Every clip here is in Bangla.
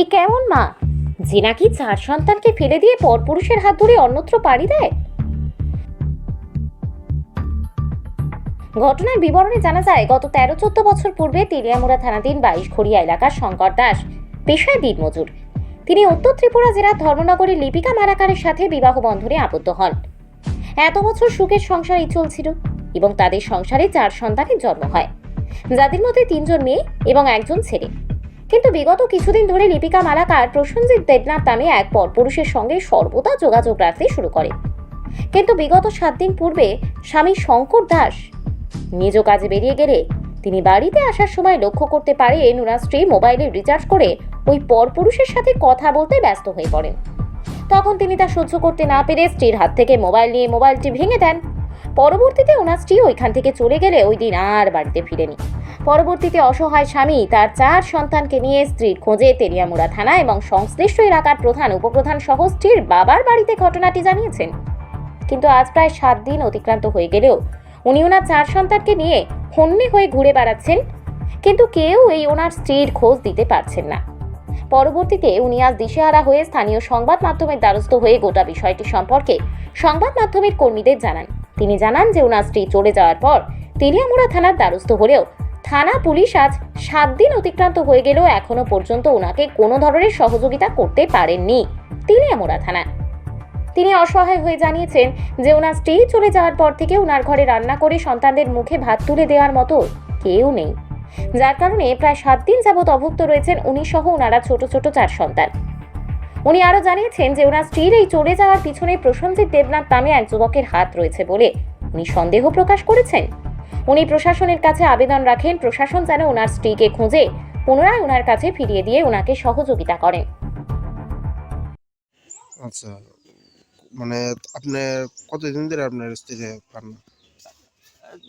এ কেমন মা? যে নাকি চার সন্তানকে ফেলে দিয়ে পরপুরুষের হাত ধরে অন্যত্র পাড়ি দেয়? ঘটনার বিবরণে জানা যায়, গত তেরো চোদ্দ বছর পূর্বে তেলিয়ামুড়া থানাধীন বাইশ খড়িয়া এলাকার শঙ্কর দাস পেশায় দিনমজুর। তিনি উত্তর ত্রিপুরা জেলার ধর্মনগরের লিপিকা মারাকারের সাথে বিবাহ বন্ধনে আবদ্ধ হন। এত বছর সুখের সংসারই চলছিল এবং তাদের সংসারে চার সন্তানের জন্ম হয়। যাদের মধ্যে তিনজন মেয়ে এবং একজন ছেলে। কিন্তু বিগত কিছুদিন ধরে লিপিকা মালাকার প্রসেনজিৎ দেবনাথ নামে এক পরপুরুষের সঙ্গে সর্বদা যোগাযোগ রাখতে শুরু করে। কিন্তু বিগত সাত দিন পূর্বে স্বামী শঙ্কর দাস নিজ কাজে বেরিয়ে গেলে তিনি বাড়িতে আসার সময় লক্ষ্য করতে পারে ওনার স্ত্রী মোবাইলে রিচার্জ করে ওই পরপুরুষের সাথে কথা বলতে ব্যস্ত হয়ে পড়েন। তখন তিনি তা সহ্য করতে না পেরে স্ত্রীর হাত থেকে মোবাইল নিয়ে মোবাইলটি ভেঙে দেন। পরবর্তীতে ওনার স্ত্রী ওইখান থেকে চলে গেলে ওই দিন আর বাড়িতে ফিরেনি। পরবর্তীতে অসহায় স্বামী তার চার সন্তানকে নিয়ে স্ত্রীর খোঁজে তেলিয়ামুড়া থানা এবং সংশ্লিষ্ট এলাকার প্রধান, উপপ্রধান সহ স্ত্রীর বাবার বাড়িতে ঘটনাটি জানিয়েছেন। কিন্তু আজ প্রায় সাত দিন অতিক্রান্ত হয়ে গেলেও উনি ওনার চার সন্তানকে নিয়ে হন্যে হয়ে ঘুরে বেড়াচ্ছেন, কিন্তু কেউ এই ওনার স্ত্রীর খোঁজ দিতে পারছেন না। পরবর্তীতে উনি আজ দিশেহারা হয়ে স্থানীয় সংবাদ মাধ্যমের দ্বারস্থ হয়ে গোটা বিষয়টি সম্পর্কে সংবাদ মাধ্যমের কর্মীদের জানান। তিনি জানান যে ওনার স্ত্রী চলে যাওয়ার পর তেলিয়ামুড়া থানার দ্বারস্থ হলেও থানা পুলিশ আজ সাত দিন অতিক্রান্ত হয়ে গেলেও এখনও পর্যন্ত ওনাকে কোনো ধরনের সহযোগিতা করতে পারেননি তেলিয়ামুড়া থানা। তিনি অসহায় হয়ে জানিয়েছেন যে ওনার স্ত্রী চলে যাওয়ার পর থেকে ওনার ঘরে রান্না করে সন্তানদের মুখে ভাত তুলে দেওয়ার মতো কেউ নেই। যার কারণে প্রায় সাত দিন যাবৎ অভুক্ত রয়েছেন উনি সহ ওনারা ছোট ছোট চার সন্তান। উনি আরও জানিয়েছেন যে ওনার স্ত্রীর এই চলে যাওয়ার পিছনে প্রসেনজিৎ দেবনাথ নামে এক যুবকের হাত রয়েছে বলে উনি সন্দেহ প্রকাশ করেছেন। উনি প্রশাসনের কাছে আবেদন রাখেন প্রশাসন যেন ওনার স্ত্রীকে খুঁজে পুনরায় ওনার কাছে ফিরিয়ে দিয়ে ওনাকে সহযোগিতা করেন আচ্ছা মানে আপনি কতদিন ধরে আপনার স্ত্রী পান না?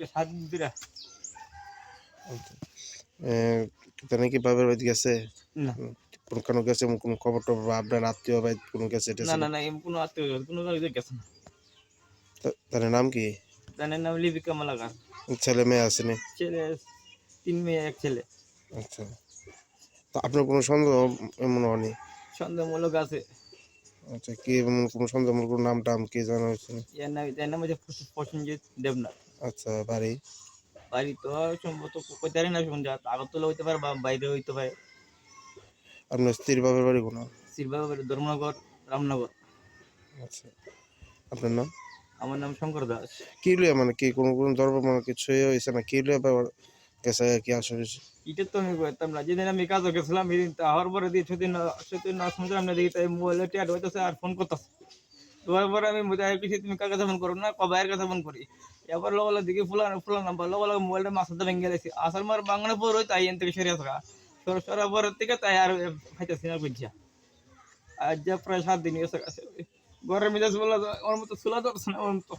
সাত দিন ধরে। আচ্ছা। তাহলে কি বাবার বাড়ি গেছে? না। কোন কোনো গেছে কোনো খবর টবর বা আপনার আত্মীয় বাড়ি কোনো গেছে না না না এমন কোনো আত্মীয় কোনো জায়গায় গেছে না। তার নাম কি? তার নাম লিপিকা মালাকার। ছেলে মেয়ে আসেনি ছেলে তিন মেয়ে এক ছেলে। আচ্ছা। তো আপনার কোনো সন্দেহ এমন হয়নি? সন্দেহমূলক আছে। আচ্ছা কি এমন কোনো সন্দেহমূলক নাম টাম কি জানা হয়েছে এর নাম এর নাম হচ্ছে প্রসেন- প্রসেনজিৎ দেবনাথ। আচ্ছা বাড়ি? বাড়ি তো সম্ভবত পারি না শুনছে আগরতলা হইতে পারে বা বাইরে হইতে পারে। আপনার স্ত্রীর বাবার বাড়ি কোনো শিরবাবা বাড়ি ধর্মনগর রামনগর। আচ্ছা। আপনার নাম? আমার নাম শঙ্কর দাস। কি লিয়ে মানে কি কোনো কোনো দরবার মানে কিছু ইয়ে হয়েছে না কি লিয়ে ব্যাপার গেছে কি আসলে এটা তো আমি করতাম না যেদিন আমি কাজও গেছিলাম এদিন তো হওয়ার পরে দিয়ে সেদিন সেদিন না শুনছিলাম না দেখি তাই মোবাইলে টিয়ার হইতেছে আর ফোন করতেছে। তোমার পরে আমি বোঝাই কিছু তুমি কার কাছে ফোন করো না? কবাইয়ের কাছে ফোন করি? এবার লোক দিকে ফুলা ফুলা নাম্বার লোক মোবাইলটা মাথাতে ভেঙে গেছে। আসল মার বাংলা পর হই তাই এন থেকে সর সরা পরের থেকে তাই আর খাইতেছি না বুঝছা আজ যা প্রায় সাত দিন গেছে কাছে। ঘরের মেজাজ বলা ওর মতো চুলা ধরছে না ওর মতো।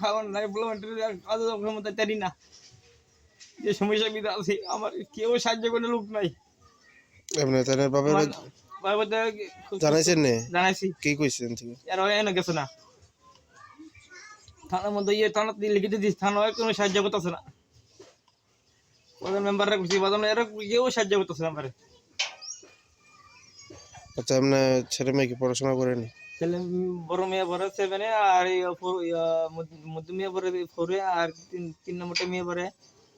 খাওয়ান নাই কাজ মতো জানি না। যে সমস্যা বিধা আছে আমার কেউ সাহায্য করে লোক নাই। বাবা জানাইছেন নে? জানাইছি। কি কইছেন আর এনে গেছে না। থানার মধ্যে ইয়ে থানা লিখে দিস থানা কোনো সাহায্য করতেছে না। প্রধান মেম্বাররা প্রধান এরা কেউ সাহায্য করতেছে না আচ্ছা আপনার ছেলে মেয়ে কি পড়াশোনা করেনি ছেলে বড় মেয়ে পড়ে সেভেনে আর এই ফোর- ইয়া মধ্য- মধ্য মেয়ে ফোরে আর তিন তিন নম্বরটা মেয়ে পড়ে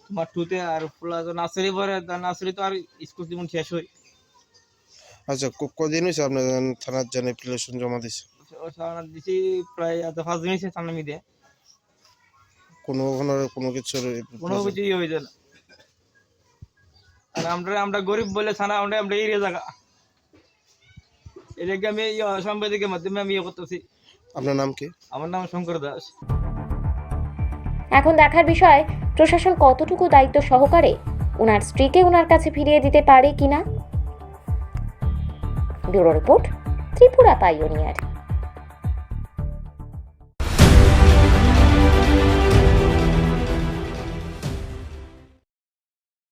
তোমার টুতে আর নার্সারি নার্সারি তো আর স্কুল জীবন শেষ হয় আচ্ছা কদিন হয়েছে আপনার থানার জানে অ্যাপ্লিকেশন জমা দিছি? প্রায় আধা পাঁচ দিন হয়েছে থানা মিদে কোনো কোনো কিছু কোনো কিছু ইয়ে হয়েছে না। আর আমরা আমরা গরিব বলে থানা আমরা আমরা এরিয়া জায়গা এটাকে আমি ইয়ে সাংবাদিকের মাধ্যমে আমি ইয়ে করতেছি। আপনার নাম কি? আমার নাম শঙ্কর দাস। এখন দেখার বিষয় প্রশাসন কতটুকু দায়িত্ব সহকারে ওনার স্ত্রীকে ওনার কাছে ফিরিয়ে দিতে পারে কিনা? Bureau report Tripura Pioneer.